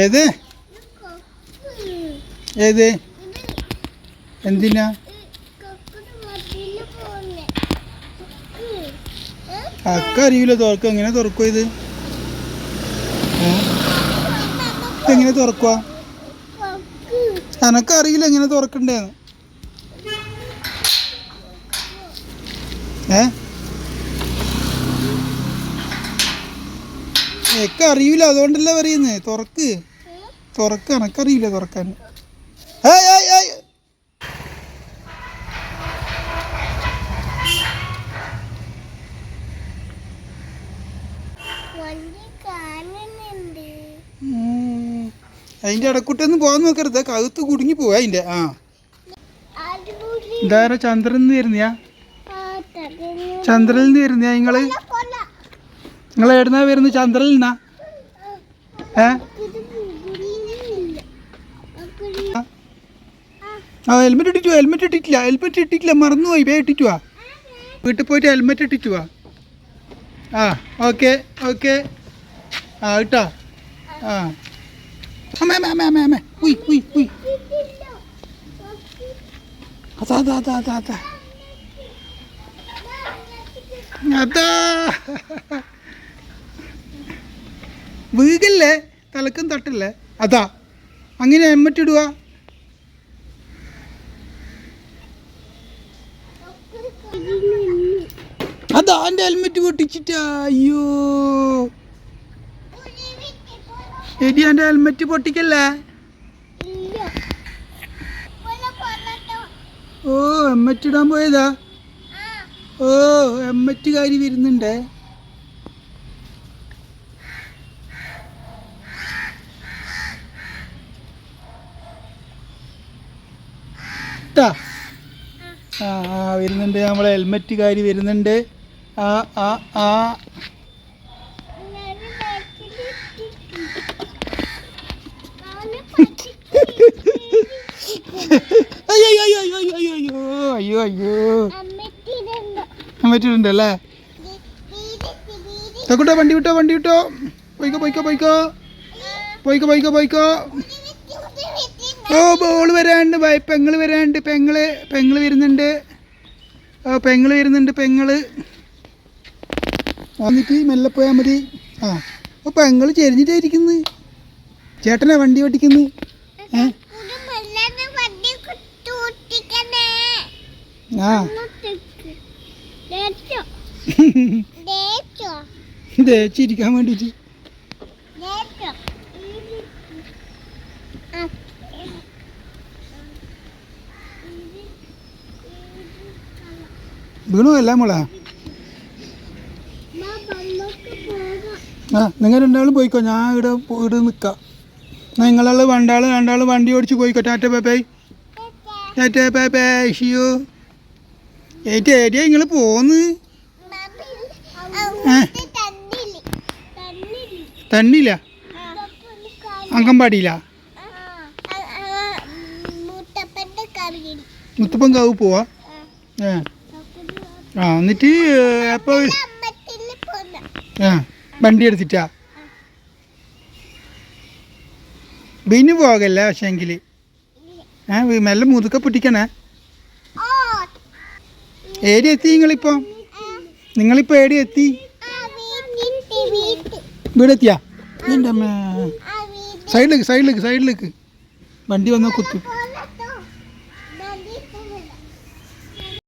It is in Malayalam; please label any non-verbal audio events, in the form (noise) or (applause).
ഏത്? ഏത്? എന്തിനാ? അക്ക അറിയില്ല തുറക്ക. എങ്ങനെ തുറക്കുക ഇത്? എങ്ങനെ തുറക്കുക എനക്കറിയില്ല എങ്ങനെ തുറക്കണ്ടേന്ന്. ഏ? എക്കെ അറിയില്ല അതുകൊണ്ടല്ലേ പറയുന്നേ. തുറക്ക്. തുറക്ക് എനക്കറിയില്ല തുറക്കാൻ. ഏയ് ഏയ് ഏയ്. അതിന്റെ ഇടക്കൂട്ടൊന്നും പോകാൻ നോക്കരുത്. കഴുത്ത് കുടുങ്ങി പോവാ അതിന്റെ. ആ. ഇതാരാ ചന്ദ്രൻ നിന്ന് വരുന്നയാ? ചന്ദ്രനിൽ നിന്ന് വരുന്നയാ നിങ്ങൾ? നിങ്ങൾ എവിടുന്നാ വരുന്നത് ചന്ദ്രനിൽ നിന്നാ ഏ? ആ ഹെൽമെറ്റ് ഇട്ടിട്ടു ഹെൽമെറ്റ് ഇട്ടിട്ടില്ല. ഹെൽമെറ്റ് ഇട്ടിട്ടില്ല. മറന്നുപോയി. വേ ഇട്ടിട്ടു വാ വീട്ടിൽ പോയിട്ട് ഹെൽമെറ്റ് ഇട്ടിട്ടു ആ ഓക്കെ ഓക്കെ. ആ ഇട്ടോ. ആ. അമ്മ അമ്മ അമ്മ അമ്മേ ഉയ് ഉയ് ഉയ്. അതാ അതാ അതാ അതാ. അതാ. വീകല്ലേ തലക്കും തട്ടല്ലേ? അതാ. അങ്ങനെ എമ്മറ്റിടുക അതാ എന്റെ ഹെൽമെറ്റ് പൊട്ടിച്ചിട്ടാ. അയ്യോ. എടി എന്റെ ഹെൽമെറ്റ് പൊട്ടിക്കല്ലേ? ഓ എമ്മറ്റിടാൻ പോയതാ? ഓ എമ്മറ്റുകാരി വരുന്നുണ്ടേ. ഇഷ്ടാ. ആ ആ വരുന്നുണ്ട്. നമ്മളെ ഹെൽമെറ്റ് കാരി വരുന്നുണ്ട്. ആ ആ ആ. അയ്യോ അയ്യോ അയ്യോ. അയ്യോ അയ്യോ അയ്യോ അമ്മറ്റിട്ടുണ്ടല്ലേ തെക്കൂട്ടോ വണ്ടി വിട്ടോ വണ്ടി വിട്ടോ. പോയിക്കോ പോയിക്കോ പോയിക്കോ. പോയിക്കോ പോയിക്കോ പോയിക്കോ. ഓ ബോൾ വരാണ്ട് ഭയ പെങ്ങൾ വരാണ്ട് പെങ്ങൾ പെങ്ങൾ വരുന്നുണ്ട്. ഓ പെങ്ങൾ വരുന്നുണ്ട് പെങ്ങൾ. വന്നിട്ട് മെല്ലെ പോയാൽ മതി. ആ ഓ പെങ്ങൾ ചെരിഞ്ഞിട്ടായിരിക്കുന്നു ചേട്ടനാ വണ്ടി ഓടിക്കുന്നു ഏ? ആ. തേച്ചിരിക്കാൻ (laughs) വേണ്ടിയിട്ട് ലേറ്റോ ആ വീണു അല്ല മോളെ? ആ നിങ്ങൾ രണ്ടാളും പോയിക്കോ. ഞാൻ ഇവിടെ ഇവിടെ നിൽക്കാം നിങ്ങളുള്ള രണ്ടാൾ രണ്ടാൾ വണ്ടി ഓടിച്ച് പോയിക്കോ. ടാറ്റ ബൈ ടാറ്റ ബൈ ഷിയോ ഏറ്റ ഏരിയ നിങ്ങൾ പോന്ന്. തണ്ണില്ല തന്നില്ല? അങ്കമ്പാടിയില്ല മുത്തപ്പൻ കാവ് പോവാ? ഏ ആ എന്നിട്ട് അപ്പോൾ ആ വണ്ടി എടുത്തിട്ടാ? ബിന് പോകല്ല പക്ഷേ എങ്കിൽ ഏ മെല്ലെ മുതുക്കെ പൊട്ടിക്കണേ. ഏടി എത്തി നിങ്ങളിപ്പോൾ നിങ്ങളിപ്പോൾ ഏടി എത്തി? വീടെത്തിയാ? എന്റെ സൈഡിലേക്ക് സൈഡിലേക്ക് സൈഡിലേക്ക്. വണ്ടി വന്നാൽ കുത്തും.